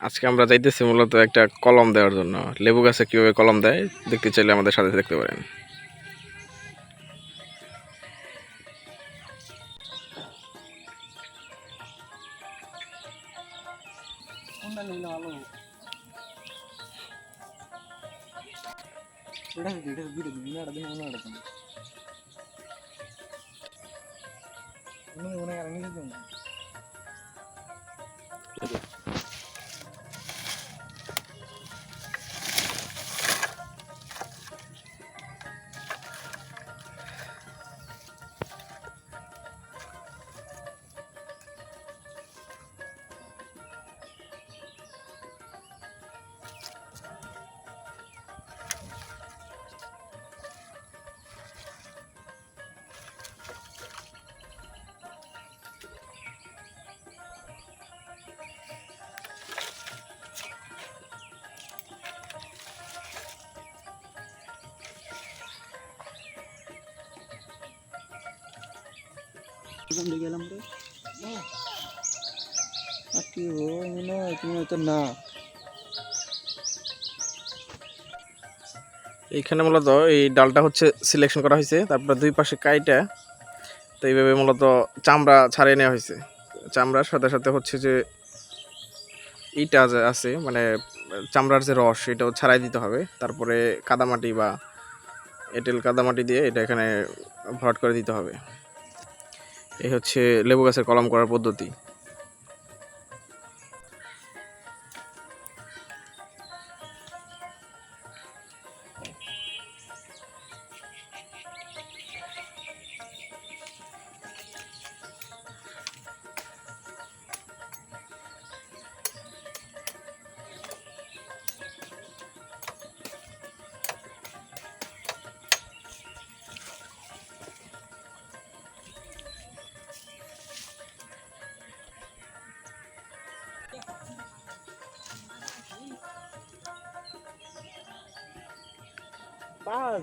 আজকে আমরা যাইতেছি মূলত একটা কলম দেওয়ার জন্য। লেবু গাছে কীভাবে কলম দেয়, দেখতে চাইলে আমাদের সাথে দেখতে পারেন। কোন দিকে গেলাম রে। আর কি ও মনে হয় তুমি হয়তো না। এইখানে মূলত এই ডালটা হচ্ছে সিলেকশন করা হয়েছে তারপর দুই পাশে কাইটা। তো এইভাবে মূলত চামড়া ছাড়িয়ে নেওয়া হয়েছে। চামড়ার সাথে সাথে হচ্ছে যে ইটা যে আছে মানে চামড়ার যে রস এটাও ছাড়াই দিতে হবে। তারপরে কাদামাটি বা এঁটেল কাদামাটি দিয়ে এটা এখানে ভরাট করে দিতে হবে। এই হচ্ছে লেবু গাছের কলম করার পদ্ধতি।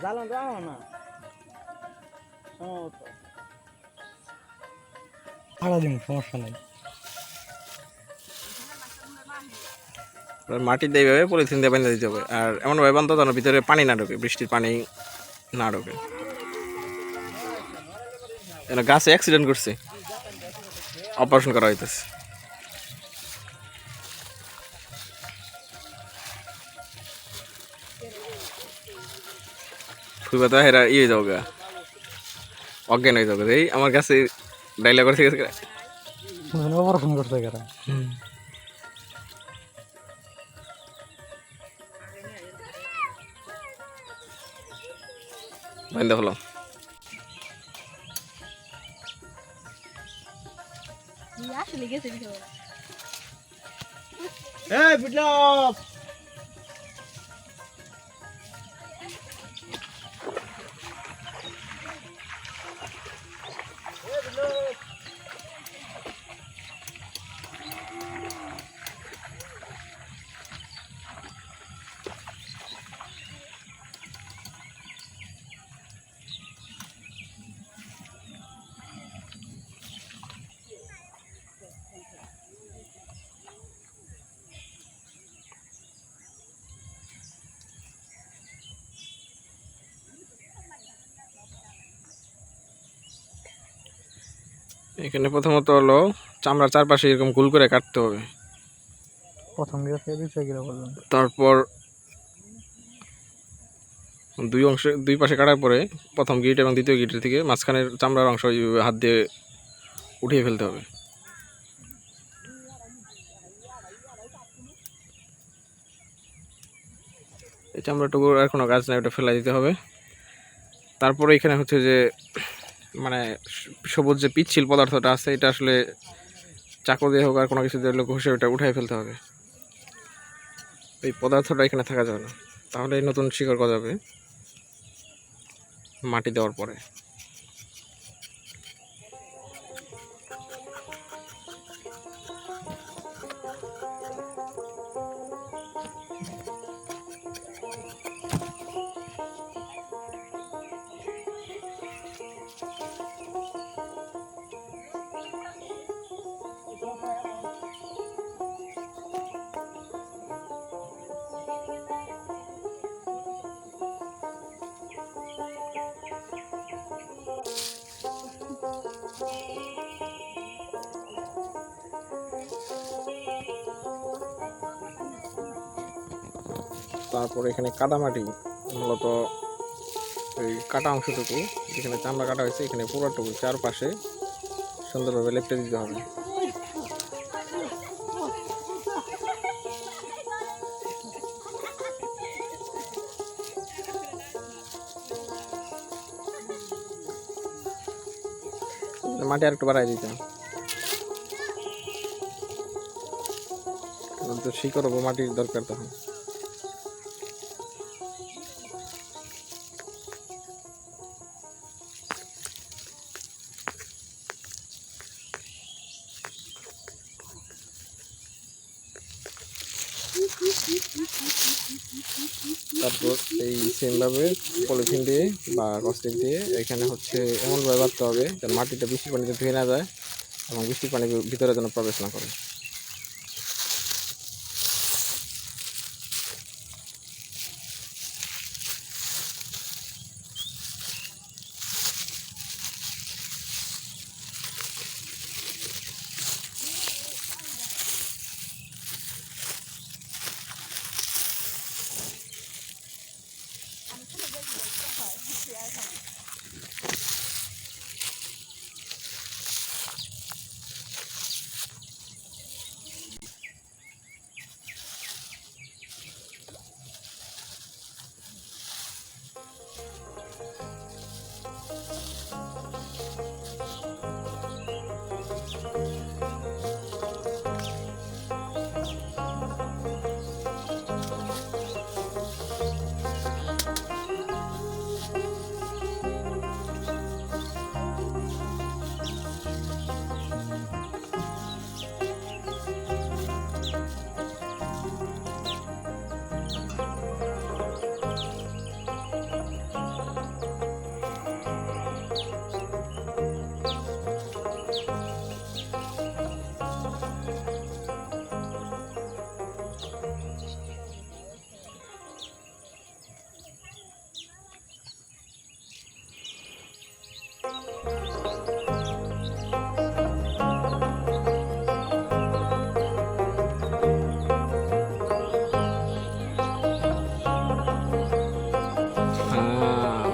জ্বালান দাও না। ভাড়া সমস্যা নাই। মাটি দিয়ে এইভাবে পলিথিন দিয়ে বেঁধে দিতে হবে। আর এমনভাবে বান্ধব যেন ভিতরে পানি না ঢোকে বৃষ্টির পানি না ঢোকে। গাছে অ্যাক্সিডেন্ট করছে অপারেশন করা হইতেছে। ফুলবা তো হেরা ইয়ে যাও গা অজ্ঞান হয়ে যাবে এই আমার কাছে ডাইলা করে থেকে অপারেশন করতে গেরা বাইন্দা হলাম। আসলে গেছে এই বিপ্লব এখানে প্রথমত হলো চামড়ার চারপাশে এরকম গোল করে কাটতে হবে। প্রথম থেকে পর্যন্ত তারপর দুই অংশে দুই পাশে কাটার পরে প্রথম গিট এবং দ্বিতীয় গিটের থেকে মাঝখানের চামড়ার অংশ এইভাবে হাত দিয়ে উঠিয়ে ফেলতে হবে। এই চামড়াটুকু আর কোনো গাছ নেই ওটা ফেলে দিতে হবে। তারপরে এখানে হচ্ছে যে মানে সবুজ যে পিচ্ছিল পদার্থটা আছে, এটা আসলে চাকু দিয়ে হোক আর কোনো কিছু দিয়ে লোক হিসেবে ওটা উঠাই ফেলতে হবে। এই পদার্থটা এখানে থাকা যাবে না। তাহলে নতুন শিকড় যাবে মাটি দেওয়ার পরে। তারপর এখানে কাদামাটি, মূলত এই কাটা অংশটুকু, যেখানে চামড়া কাটা হয়েছে, এখানে পুরোটুকু চারপাশে সুন্দরভাবে লেপটে দিতে হবে। মাটি আর একটু বাড়াই দিতে শিকড় মাটির দরকার তখন। তারপর এই সেমভাবে পলিথিন দিয়ে বা কস্টিক দিয়ে এখানে হচ্ছে এমনভাবে বাঁধতে হবে যেন মাটিটা বৃষ্টির পানিতে ধুয়ে না যায় এবং বৃষ্টির পানি ভিতরে যেন প্রবেশ না করে। 我们一块一起来。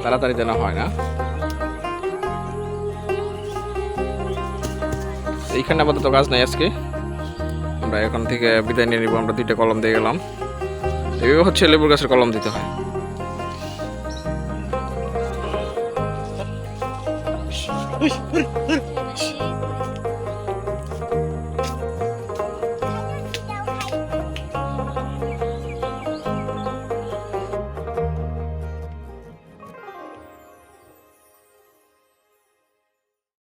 তাড়াতাড়ি যেন হয় না। এইখানে আপাতত কাজ নাই আজকে। আমরা এখন থেকে বিদায় নিয়ে নিব, আমরা দুইটা কলম দিয়ে গেলাম। এইভাবে হচ্ছে লেবুর গাছের কলম দিতে হয়।